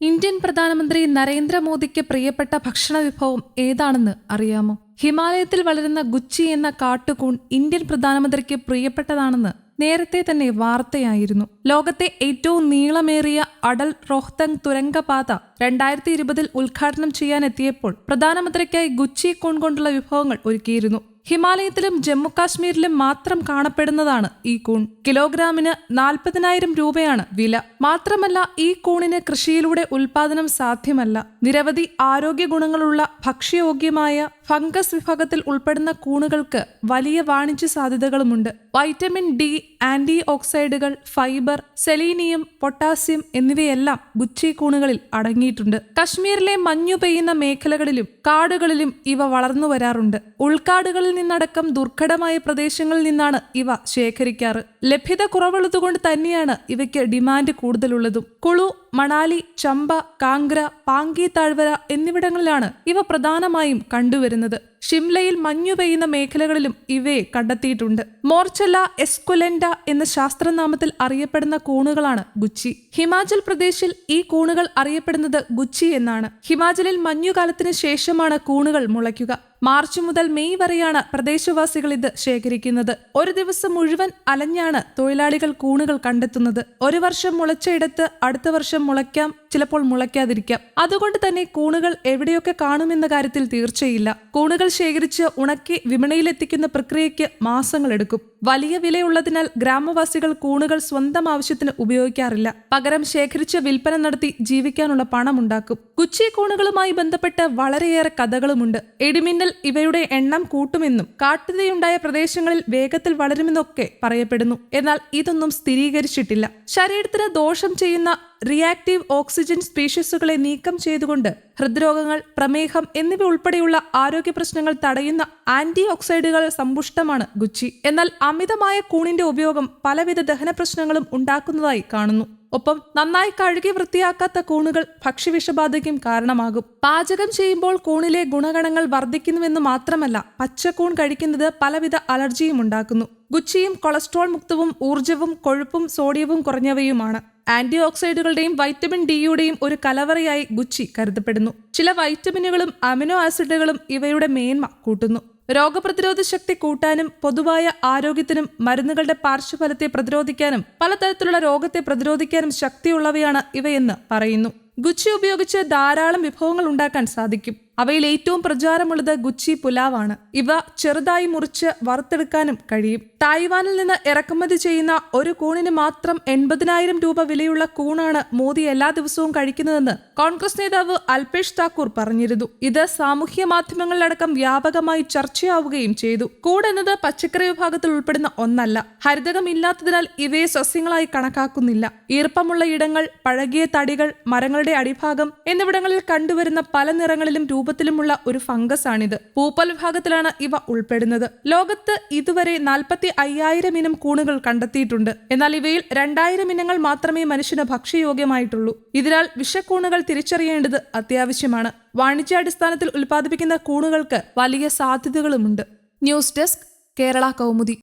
Indian പ്രധാനമന്ത്രി നരേന്ദ്രമോദിക്ക് പ്രിയപ്പെട്ട ഭക്ഷണ വിഭവം ഏതാണെന്ന് അറിയാമോ? ഹിമാലയത്തിൽ വളരുന്ന ഗുച്ചി എന്ന കാട്ടുകൂൺ ഇന്ത്യൻ പ്രധാനമന്ത്രിക്ക് പ്രിയപ്പെട്ടതാണെന്ന് നേരത്തെ തന്നെ വാർത്തയായിരുന്നു. ലോകത്തെ ഏറ്റവും നീളമേറിയ അടൽ റോഹ്തങ് തുരങ്കപാത രണ്ടായിരത്തി ഇരുപതിൽ ഉദ്ഘാടനം ചെയ്യാനെത്തിയപ്പോൾ പ്രധാനമന്ത്രിക്കായി ഗുച്ചി കൂൺ കൊണ്ടുള്ള വിഭവങ്ങൾ ഒരുക്കിയിരുന്നു. ഹിമാലയത്തിലും ജമ്മു കാശ്മീരിലും മാത്രം കാണപ്പെടുന്നതാണ് ഈ കൂൺ. കിലോഗ്രാമിന് നാൽപ്പതിനായിരം രൂപയാണ് വില. മാത്രമല്ല ഈ കൂണിന് കൃഷിയിലൂടെ ഉൽപാദനം സാധ്യമല്ല. നിരവധി ആരോഗ്യ ഗുണങ്ങളുള്ള ഭക്ഷ്യയോഗ്യമായ ഫംഗസ് വിഭാഗത്തിൽ ഉൾപ്പെടുന്ന കൂണുകൾക്ക് വലിയ വാണിജ്യ സാധ്യതകളുമുണ്ട്. വൈറ്റമിൻ ഡി ആന്റി ഓക്സൈഡുകൾ ഫൈബർ സെലീനിയം പൊട്ടാസ്യം എന്നിവയെല്ലാം ബുച്ചിക്കൂണുകളിൽ കൂണുകളിൽ അടങ്ങിയിട്ടുണ്ട്. കശ്മീരിലെ മഞ്ഞു പെയ്യുന്ന മേഖലകളിലും കാടുകളിലും ഇവ വളർന്നു വരാറുണ്ട്. ഉൾക്കാടുകളിൽ നിന്നടക്കം ദുർഘടമായ പ്രദേശങ്ങളിൽ നിന്നാണ് ഇവ ശേഖരിക്കാറ്. ലഭ്യത കുറവുള്ളതുകൊണ്ട് തന്നെയാണ് ഇവയ്ക്ക് ഡിമാൻഡ് കൂടുതലുള്ളതും. കുളു മണാലി ചമ്പ കാംഗ്ര പാങ്കി താഴ്വര എന്നിവിടങ്ങളിലാണ് ഇവ പ്രധാനമായും കണ്ടുവരുന്നത്. ഷിംലയിൽ മഞ്ഞു പെയ്യുന്ന മേഖലകളിലും ഇവയെ കണ്ടെത്തിയിട്ടുണ്ട്. മോർച്ചല്ല എസ്കുലെൻഡ എന്ന ശാസ്ത്രനാമത്തിൽ അറിയപ്പെടുന്ന കൂണുകളാണ് ഗുച്ചി. ഹിമാചൽ പ്രദേശിൽ ഈ കൂണുകൾ അറിയപ്പെടുന്നത് ഗുച്ചി എന്നാണ്. ഹിമാചലിൽ മഞ്ഞുകാലത്തിന് ശേഷമാണ് കൂണുകൾ മുളയ്ക്കുക. മാർച്ച് മുതൽ മെയ് വരെയാണ് പ്രദേശവാസികൾ ഇത് ശേഖരിക്കുന്നത്. ഒരു ദിവസം മുഴുവൻ അലഞ്ഞാണ് തൊഴിലാളികൾ കൂണുകൾ കണ്ടെത്തുന്നത്. ഒരു വർഷം മുളച്ചയിടത്ത് അടുത്ത വർഷം മുളയ്ക്കാം ചിലപ്പോൾ മുളയ്ക്കാതിരിക്കാം. അതുകൊണ്ട് തന്നെ കൂണുകൾ എവിടെയൊക്കെ കാണുമെന്ന കാര്യത്തിൽ തീർച്ചയില്ല. കൂണുകൾ ശേഖരിച്ച് ഉണക്കി വിപണിയിലെത്തിക്കുന്ന പ്രക്രിയയ്ക്ക് മാസങ്ങളെടുക്കും വലിയ വിലയുള്ളതിനാൽ ഗ്രാമവാസികൾ കൂണുകൾ സ്വന്തം ആവശ്യത്തിന് ഉപയോഗിക്കാറില്ല. പകരം ശേഖരിച്ച് വിൽപ്പന നടത്തി ജീവിക്കാനുള്ള പണം ഉണ്ടാക്കും കുച്ചി കൂണുകളുമായി ബന്ധപ്പെട്ട് വളരെയേറെ കഥകളുമുണ്ട്. എടിമിന്നൽ ഇവയുടെ എണ്ണം കൂട്ടുമെന്നും കാട്ടുതീയുണ്ടായ പ്രദേശങ്ങളിൽ വേഗത്തിൽ വളരുമെന്നൊക്കെ പറയപ്പെടുന്നു. എന്നാൽ ഇതൊന്നും സ്ഥിരീകരിച്ചിട്ടില്ല. ശരീരത്തിന് ദോഷം ചെയ്യുന്ന റിയാക്റ്റീവ് ഓക്സിജൻ സ്പീഷ്യസുകളെ നീക്കം ചെയ്തുകൊണ്ട് ഹൃദ്രോഗങ്ങൾ പ്രമേഹം എന്നിവ ഉൾപ്പെടെയുള്ള ആരോഗ്യ പ്രശ്നങ്ങൾ തടയുന്ന ആന്റി ഓക്സൈഡുകൾ സമ്പുഷ്ടമാണ് ഗുച്ചി. എന്നാൽ അമിതമായ കൂണിന്റെ ഉപയോഗം പലവിധ ദഹന പ്രശ്നങ്ങളും ഉണ്ടാക്കുന്നതായി കാണുന്നു. ഒപ്പം നന്നായി കഴുകി വൃത്തിയാക്കാത്ത കൂണുകൾ ഭക്ഷ്യവിഷബാധയ്ക്കും കാരണമാകും. പാചകം ചെയ്യുമ്പോൾ കൂണിലെ ഗുണഗണങ്ങൾ വർദ്ധിക്കുന്നുവെന്ന് മാത്രമല്ല പച്ചക്കൂൺ കഴിക്കുന്നത് പലവിധ അലർജിയും ഉണ്ടാക്കുന്നു. ഗുച്ചിയും കൊളസ്ട്രോൾ മുക്തവും ഊർജവും കൊഴുപ്പും സോഡിയവും കുറഞ്ഞവയുമാണ്. ആന്റി ഓക്സൈഡുകളുടെയും വൈറ്റമിൻ ഡിയുടെയും ഒരു കലവറയായി ഗുച്ചി കരുതപ്പെടുന്നു. ചില വൈറ്റമിനുകളും അമിനോ ആസിഡുകളും ഇവയുടെ മേന്മ കൂട്ടുന്നു. രോഗപ്രതിരോധ ശക്തി കൂട്ടാനും പൊതുവായ ആരോഗ്യത്തിനും മരുന്നുകളുടെ പാർശ്വഫലത്തെ പ്രതിരോധിക്കാനും പലതരത്തിലുള്ള രോഗത്തെ പ്രതിരോധിക്കാനും ശക്തിയുള്ളവയാണ് ഇവയെന്ന് പറയുന്നു. ഗുച്ചി ഉപയോഗിച്ച് ധാരാളം വിഭവങ്ങൾ ഉണ്ടാക്കാൻ സാധിക്കും. അവയിൽ ഏറ്റവും പ്രചാരമുള്ളത് ഗുച്ചി പുലാവാണ്. ഇവ ചെറുതായി മുറിച്ച് വറുത്തെടുക്കാനും കഴിയും. തായ്വാനിൽ നിന്ന് ഇറക്കുമതി ചെയ്യുന്ന ഒരു കൂണിന് മാത്രം എൺപതിനായിരം രൂപ വിലയുള്ള കൂണാണ് മോദി എല്ലാ ദിവസവും കഴിക്കുന്നതെന്ന് കോൺഗ്രസ് നേതാവ് അൽപേഷ് താക്കൂർ പറഞ്ഞിരുന്നു. ഇത് സാമൂഹ്യ മാധ്യമങ്ങളിലടക്കം വ്യാപകമായി ചർച്ചയാവുകയും ചെയ്തു. കൂടെന്നത് പച്ചക്കറി വിഭാഗത്തിൽ ഉൾപ്പെടുന്ന ഒന്നല്ല. ഹരിതകമില്ലാത്തതിനാൽ ഇവയെ സസ്യങ്ങളായി കണക്കാക്കുന്നില്ല. ഈർപ്പമുള്ള ഇടങ്ങൾ പഴകിയ തടികൾ മരങ്ങളുടെ അടിഭാഗം എന്നിവിടങ്ങളിൽ കണ്ടുവരുന്ന പല നിറങ്ങളിലും രൂപത്തിലുമുള്ള ഒരു ഫംഗസ് ആണിത് പൂപ്പൽ വിഭാഗത്തിലാണ് ഇവ ഉൾപ്പെടുന്നത്. ലോകത്ത് ഇതുവരെ നാൽപ്പത്തി അയ്യായിരം ഇനം കൂണുകൾ കണ്ടെത്തിയിട്ടുണ്ട്. എന്നാൽ ഇവയിൽ രണ്ടായിരം ഇനങ്ങൾ മാത്രമേ മനുഷ്യന് ഭക്ഷ്യയോഗ്യമായിട്ടുള്ളൂ. ഇതിനാൽ വിഷക്കൂണുകൾ തിരിച്ചറിയേണ്ടത് അത്യാവശ്യമാണ്. വാണിജ്യാടിസ്ഥാനത്തിൽ ഉൽപ്പാദിപ്പിക്കുന്ന കൂണുകൾക്ക് വലിയ സാധ്യതകളുമുണ്ട്. News desk Kerala Kaumudi.